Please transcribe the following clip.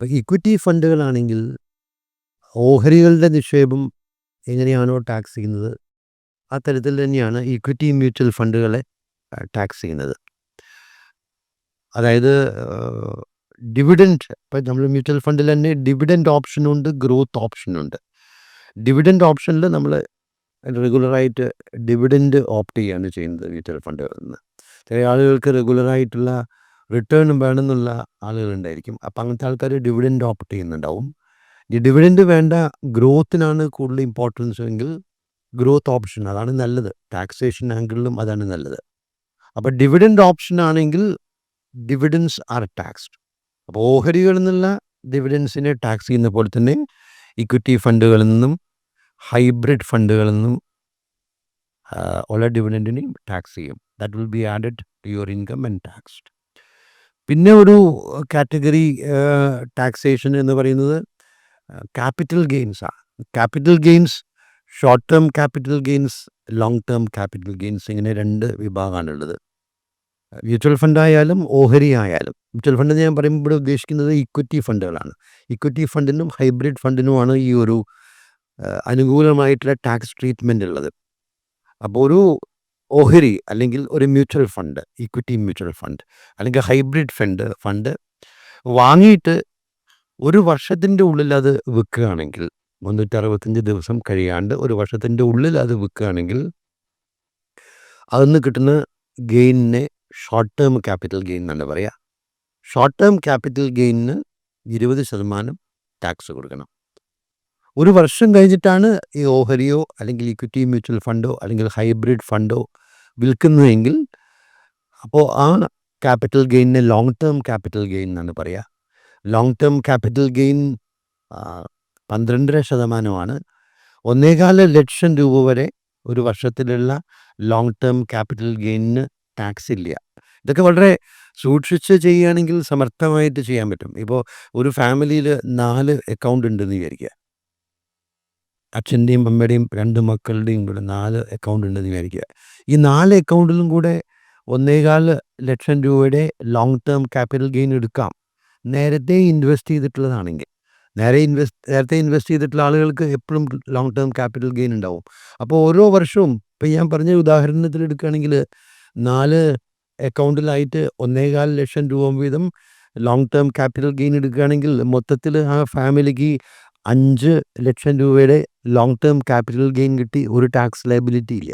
ഇപ്പം ഇക്വിറ്റി ഫണ്ടുകളാണെങ്കിൽ ഓഹരികളുടെ നിക്ഷേപം എങ്ങനെയാണോ ടാക്സ് ചെയ്യുന്നത് ആ തരത്തിൽ തന്നെയാണ് ഇക്വിറ്റി മ്യൂച്വൽ ഫണ്ടുകളെ ടാക്സ് ചെയ്യുന്നത്. അതായത് ഡിവിഡൻഡ് ഇപ്പം നമ്മൾ മ്യൂച്വൽ ഫണ്ടിൽ തന്നെ ഡിവിഡൻഡ് ഓപ്ഷനുണ്ട് ഗ്രോത്ത് ഓപ്ഷനുണ്ട് ഡിവിഡൻഡ് ഓപ്ഷനിൽ നമ്മൾ റെഗുലറായിട്ട് ഡിവിഡൻഡ് ഓപ്റ്റ് ചെയ്യുകയാണ് ചെയ്യുന്നത് മ്യൂച്വൽ ഫണ്ടുകളിൽ നിന്ന്. ചില ആളുകൾക്ക് റെഗുലറായിട്ടുള്ള റിട്ടേൺ വേണമെന്നുള്ള ആളുകളുണ്ടായിരിക്കും അപ്പം അങ്ങനത്തെ ആൾക്കാർ ഡിവിഡൻഡ് ഓപ്റ്റ് ചെയ്യുന്നുണ്ടാവും. ഈ ഡിവിഡൻഡ് വേണ്ട ഗ്രോത്തിനാണ് കൂടുതൽ ഇമ്പോർട്ടൻസ് എങ്കിൽ ഗ്രോത്ത് ഓപ്ഷൻ അതാണ് നല്ലത്. ടാക്സേഷൻ ആംഗിളിലും അതാണ് നല്ലത്. അപ്പോൾ ഡിവിഡൻഡ് ഓപ്ഷൻ ആണെങ്കിൽ ഡിവിഡൻസ് ആർ ടാക്സ്ഡ് അപ്പോൾ ഓഹരികളിൽ നിന്നുള്ള ഡിവിഡൻസിനെ ടാക്സ് ചെയ്യുന്ന പോലെ തന്നെ ഇക്വിറ്റി ഫണ്ടുകളിൽ നിന്നും ഹൈബ്രിഡ് ഫണ്ടുകളിൽ നിന്നും ഉള്ള ഡിവിഡന്റിനെയും ടാക്സ് ചെയ്യും. That will be added to your income and taxed പിന്നെ ഒരു കാറ്റഗറി ടാക്സേഷൻ എന്ന് പറയുന്നത് ക്യാപിറ്റൽ ഗെയിൻസ് ആണ് capital gains short term capital gains long term capital gains ഇങ്ങനെ രണ്ട് വിഭാഗമാണുള്ളത് മ്യൂച്വൽ ഫണ്ട് ആയാലും ഓഹരി ആയാലും. മ്യൂച്വൽ ഫണ്ട് ഞാൻ പറയുമ്പോൾ ഇവിടെ ഉദ്ദേശിക്കുന്നത് ഇക്വിറ്റി ഫണ്ടുകളാണ്. ഇക്വിറ്റി ഫണ്ടിനും ഹൈബ്രിഡ് ഫണ്ടിനുമാണ് ഈ ഒരു അനുകൂലമായിട്ടുള്ള ടാക്സ് ട്രീറ്റ്മെന്റ് ഉള്ളത്. അപ്പോൾ ഒരു ഓഹരി അല്ലെങ്കിൽ ഒരു mutual fund equity mutual fund അല്ലെങ്കിൽ ഹൈബ്രിഡ് ഫണ്ട് ഫണ്ട് വാങ്ങിയിട്ട് ഒരു വർഷത്തിന്റെ ഉള്ളിൽ അത് വിൽക്കുകയാണെങ്കിൽ മുന്നൂറ്ററുപത്തഞ്ച് ദിവസം കഴിയാണ്ട് ഒരു വർഷത്തിന്റെ ഉള്ളിൽ അത് വിൽക്കുകയാണെങ്കിൽ അതിന്ന് കിട്ടുന്ന ഗെയിനിനെ ഷോർട്ട് ടേം ക്യാപിറ്റൽ ഗെയിൻ എന്നാണ് പറയുക. ഷോർട്ട് ടേം ക്യാപിറ്റൽ ഗെയിനിന് ഇരുപത് ശതമാനം ടാക്സ് കൊടുക്കണം. ഒരു വർഷം കഴിഞ്ഞിട്ടാണ് ഈ ഓഹരിയോ അല്ലെങ്കിൽ ഇക്വിറ്റി മ്യൂച്വൽ ഫണ്ടോ അല്ലെങ്കിൽ ഹൈബ്രിഡ് ഫണ്ടോ വിൽക്കുന്നതെങ്കിൽ അപ്പോൾ ആ ക്യാപിറ്റൽ ഗെയിനിനെ ലോങ് ടേം ക്യാപിറ്റൽ ഗെയിൻ എന്നാണ് പറയുക ലോങ് ടേം ക്യാപിറ്റൽ ഗെയിൻ പന്ത്രണ്ടര ശതമാനമാണ്. ഒന്നേകാല ലക്ഷം രൂപ വരെ ഒരു വർഷത്തിലുള്ള ലോങ് ടേം ക്യാപിറ്റൽ ഗെയിനിന് ടാക്സ് ഇല്ല. ഇതൊക്കെ വളരെ സൂക്ഷിച്ച് ചെയ്യുകയാണെങ്കിൽ സമർത്ഥമായിട്ട് ചെയ്യാൻ പറ്റും. ഇപ്പോൾ ഒരു ഫാമിലിയിൽ നാല് അക്കൗണ്ട് ഉണ്ടെന്ന് വിചാരിക്കുക. അച്ഛന്റെയും അമ്മയുടെയും രണ്ട് മക്കളുടെയും കൂടെ നാല് അക്കൗണ്ട് ഉണ്ടെന്ന് വിചാരിക്കുക. ഈ നാല് അക്കൗണ്ടിലും കൂടെ ഒന്നേകാൽ ലക്ഷം രൂപയുടെ ലോങ് ടേം ക്യാപിറ്റൽ ഗെയിൻ എടുക്കാം. നേരത്തെ ഇൻവെസ്റ്റ് ചെയ്തിട്ടുള്ളതാണെങ്കിൽ. നേരെ ഇൻവെസ്റ്റ് നേരത്തെ ഇൻവെസ്റ്റ് ചെയ്തിട്ടുള്ള ആളുകൾക്ക് എപ്പോഴും ലോങ് ടേം ക്യാപിറ്റൽ ഗെയിൻ ഉണ്ടാവും. അപ്പോൾ ഓരോ വർഷവും ഇപ്പം ഞാൻ പറഞ്ഞ ഉദാഹരണത്തിൽ എടുക്കുകയാണെങ്കിൽ നാല് അക്കൗണ്ടിലായിട്ട് ഒന്നേകാൽ ലക്ഷം രൂപ വീതം ലോങ് ടേം ക്യാപിറ്റൽ ഗെയിൻ എടുക്കുകയാണെങ്കിൽ മൊത്തത്തിൽ ആ ഫാമിലിക്ക് അഞ്ച് ലക്ഷം രൂപയുടെ ലോങ് ടേം ക്യാപിറ്റൽ ഗെയിൻ കിട്ടി ഒരു ടാക്സ് ലയബിലിറ്റി ഇല്ല.